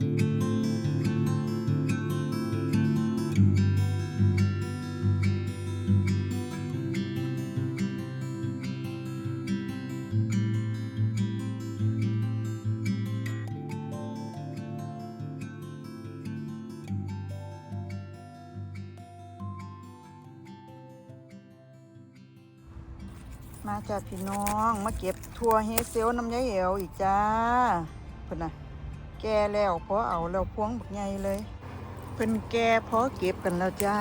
มาจากพี่น้อง มาเก็บทัวเฮเซลน้ำยายเอวอีกจ้าเพิ่นนะ แก่แล้วพอเอาแล้วพวงบักใหญ่เลย เพิ่นแก่พอเก็บกันแล้วจ้า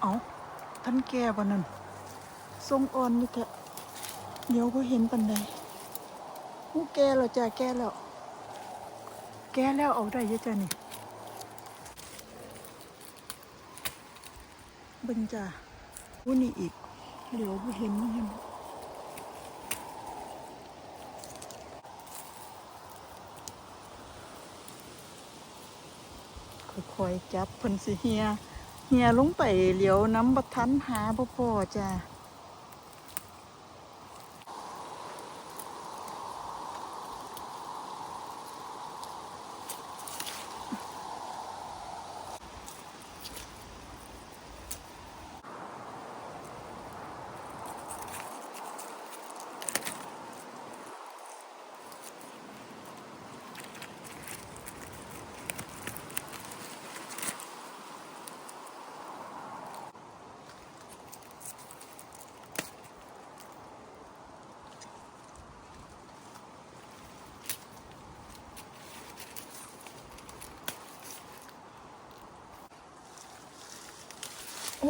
เอาท่านแก่บ่นั่น ทรงอ่อนนี่แท้เดี๋ยวก็เห็นปันใดอู้แก่แล้วจ้าแก่แล้ว แก่แล้วเอาได้เยอะจ้านี่บิ่งจ้าอู้นี่อีก เดี๋ยวก็เห็นไม่เห็นค่อยๆจับเพิ่นสิเฮีย เฮียลงไปเหลียวน้ำบัทันหาบ่อจ้า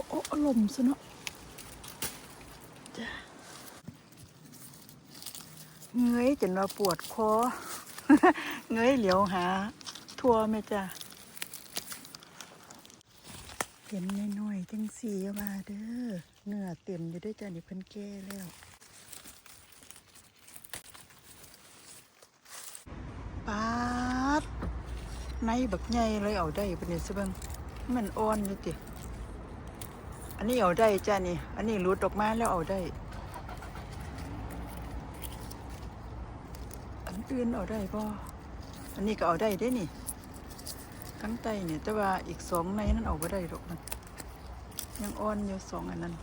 โอ้โอ้อารมซะเนาะจ้าเงยจนว่าปวดคอเงยเหลียวหา ทั่วไหมจ้าเห็นน้อยๆจังสีว่าเด้อเนื้อเต็มอยู่ด้วยจ้านี่เพิ่นแก่แล้วปาดในบักใหญ่เลยเอาได้ปะเนี่ยสิเบังมันอ่อนอยู่ติ อันนี้เอาได้จ้านี่ อันนี้รูดออกมาแล้วเอาได้ อันอื่นเอาได้ป่อันนี้ก็เอาได้ด้นี่ ทั้งไตเนี่ย แต่ว่าอีกสองในนั้นเอาไ่ได้หรอกมันยังอ่อนอยู่สองอันนั้น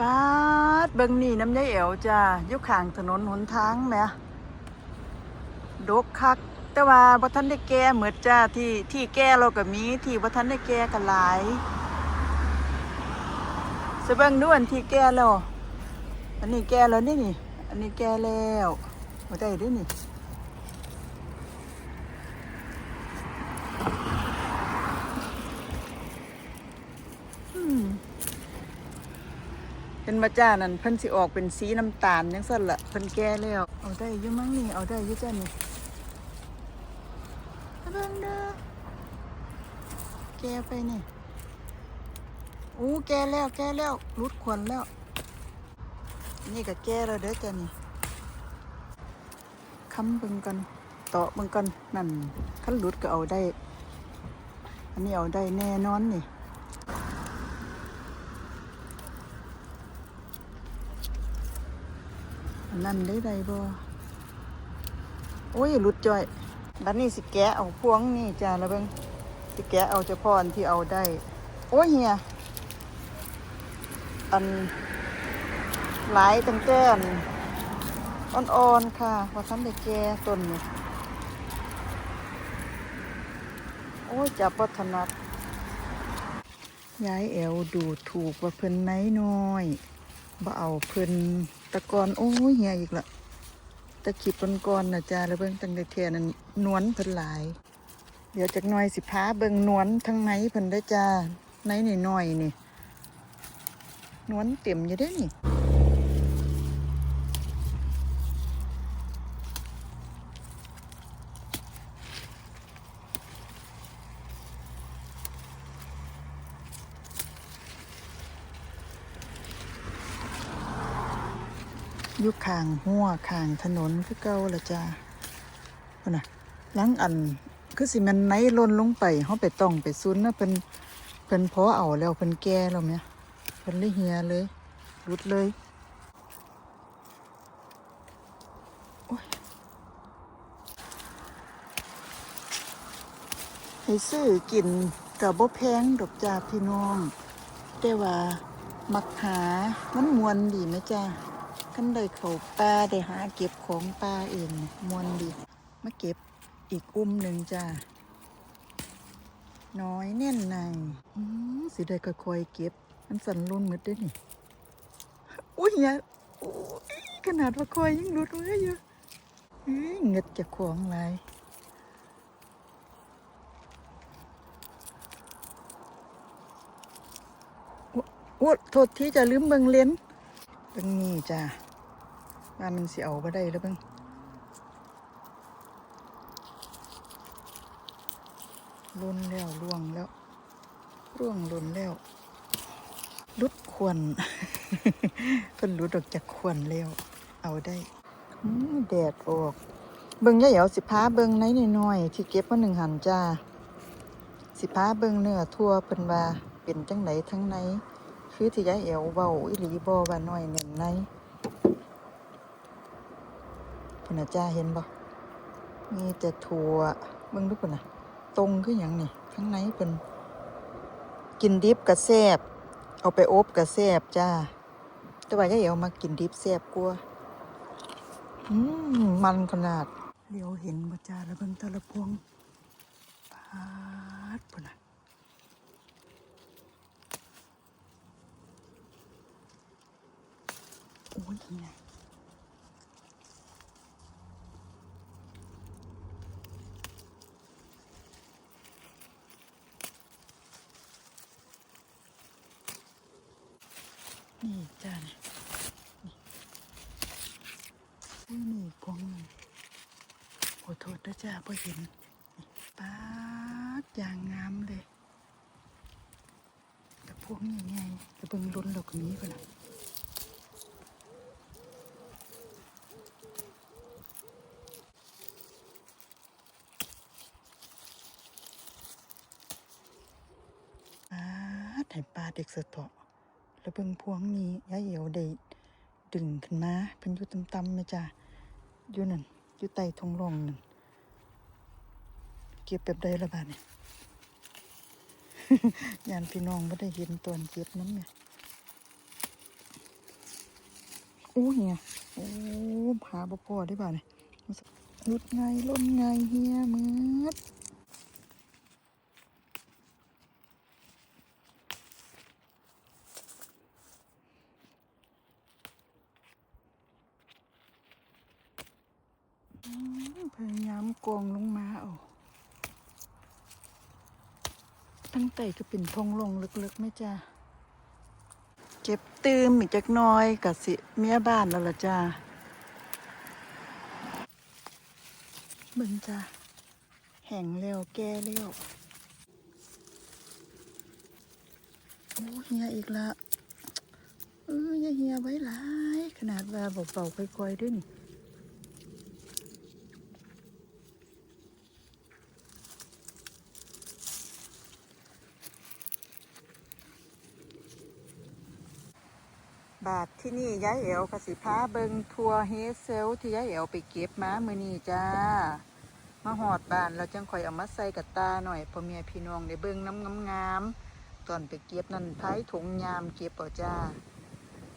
ปาด เบิ่งนี่น้ำยายแอวจ้าอยู่ข้างถนนหนทางแหมดกคัก แต่ว่าบ่ทันได้แก่เหมือนจ้าที่ที่แก่เราก็มีที่บ่ทันได้แก่ก็หลายสเบิ่งนู่นที่แก่แล้วอันนี้แก่แล้วนี่นี่ อันนี้แก่แล้วบ่ได้เด้นี่ อืม เป็นมาจ้านั่นเพิ่นสิออกเป็นสีน้ำตาลจังซั่นละเพิ่นแก่แล้วเอาได้อยู่มั้งนี่เอาได้อยู่จ้านี่เบิ่งเด้อแก่ไปนี่อู้แก่แล้วแก่แล้วรุดขวนแล้ว นี่ก็แก่แล้วเด้อจ้านี่ค้ำเบิ่งกันเต่อเบิ่งกันนั่นคันรุดก็เอาได้ อันนี้เอาได้แน่นอนนี่ อันนั่นได้ใดบ่โอ้ยหลุดจ่อยบัดนี้สิแกะเอาพวงนี่จ้าแล้วเบิ่งสิแกะเอาเฉพาะอันที่เอาได้ โอ้ยเฮียอันหลายตั้งแต่อนอ่อนๆค่ะว่าทันได้แก่ต้นนี่โอ้ยจับวัฒนัดย้ายแอวดูถูกว่าเพิ่นไหนน้อยบ่เอาเพิ่น ตะกอนโอ้ยเหียอีกละตะขีดปนกอนนะจ้าแล้วเบิ่งตั้งแต่เทียนั้นนวลเพิ่นหลาย เดี๋ยวจากหน่อยสิพาเบิ่งนวลทั้งไหนเพิ่นได้จ้าไหนนี่อยนี่นวลเต็มอยู่ได้นี่ ยู่ข้างหัวข้างถนนคือเก่าละจ้าพุ่นน่ะลังอันคือสิมันไหนล่นลงไปเฮาไปต้องไปซุนนะเพิ่นเพิ่นพอเอาแล้วเพิ่นแก่แล้วแหม่เพิ่นเลยเหียเลยหลุดเลยโอ้ยให้ซื้อกินก็บ่แพงดอกจ้าพี่น้อง แต่ว่า มักหามันมวนดีไหมจ้า กันได้เขาป่าได้หาเก็บของป่าเองมวนดี มาเก็บอีกอุ้มหนึ่งจ้าน้อยแน่นในสิได้ก็คอยๆเก็บ มันสั่นรุนหมดเด้นี่อุ้ยเนี่ยขนาดว่าคอยยังรุดไว้อยู่เอ้ยเงึดจะของหลยโอ้โทษที่จะลืมเบิงเลนเบิงนี่จ้า ว่ามันสิเอาบ่ได้แล้วเบิ่งลุนแล้วล่วงแล้วร่วงลุนแล้วลุดควรเพิ่นลุดออกจากควรแล้ว เอาได้แดดออก เบิ่งยายเหยวสิพาเบิ่งไหนน้อยที่เก็บมาหนึ่งหันจ้า สิพาเบิ่งเนื้อทั่วเพิ่นว่าเป็นจังไหนทั้งในคือที่ยายเอวเว้าอีหลีบ่ว่าน้อยแน่นใน พุ่นน่ะจ้าเห็นบ่มีแต่ถั่วเบิ่งดูพุ่นน่ะตรงคือหยังนี่ข้างในเป็นกินดิบกะแซบเอาไปอบกะแซบจ้า แต่ว่ายายเอ๋วมากินดิบแซบกว่าอืมมันขนาดเดี๋ยวเห็นบ่จ้าแล้วเบิ่งตะละพวงปาดพุ่นน่ะโอ้ยเนี่ย นี่จ้านี่อุ้ยนี่กองนึ่ขอโทษด้วยจ้าพอเห็นป๊าอย่างงามเลย แต่พวกนี้ไงจะเบิ่งลุ้นดอกนี้ก่อนะป๊าให้ปลาเด็กสะเตาะ แล้วเบิ่งพวงนี้ยายเหี่ยวได้ดึงขึ้นมาเพิ่นอยู่ต่ำๆแม่จ้าอยู่นั่นอยู่ใต้ทงรองนั่นเก็บแบบใดละบาดเนี่ยยานพี่น้องบ่ได้เห็นตอนเก็บน้ำเนี่ยโอ้เฮียโอ้หาบ่พอได้บาดนี่ลุดไงล่นไงเฮียมืด พยายามโกงลงมาเอาทั้งไต่ก็เป็นทงลงลึกๆไหม่จ้าเก็บตืมอีกจักน้อยกับสิเมียบ้านแล้วล่ะจ้าเบิ่งจ้าแห้งเร็วแก่เร็วโอ้เฮียอีกละเอออย่าเฮียไว้หลาย ขนาดว่าเบาๆค่อยๆด้วยนี่ บาทที่นี่ย้ายเอวกสิพาเบิงทัวเฮเซลที่ย้ายเอวไปเก็บมาเมื่อนี้จ้า มาหอดบานเราจังคอยเอามาใส่กับตาหน่อยพ่อเมียพี่น้องได้เบิงน้ำงามๆตอนไปเก็บนั่นไผถุงยามเก็บเอาจ้า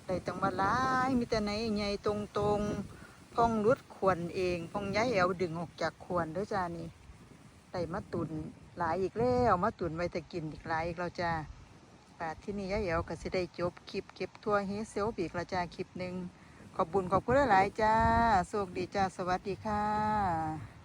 ได้ตังว่าลายมีแต่ไหนใหญ่ตรงตรงๆพ่องรุดขวนเองพ่องย้ายเอวดึงออกจากขวนด้วยจ้านี่ได้มาตุนหลายอีกแล้วมาตุนไว้แต่กินอีกหลายอีกแล้วจ้า บาทที่นี่ยายเอ๋วก็สิได้จบคลิปเก็บทัวร์เฮเซลบีกละจ้าคลิปหนึ่งขอบบุญขอบคุณหลายๆจ้าโชคดีจ้าสวัสดีค่ะ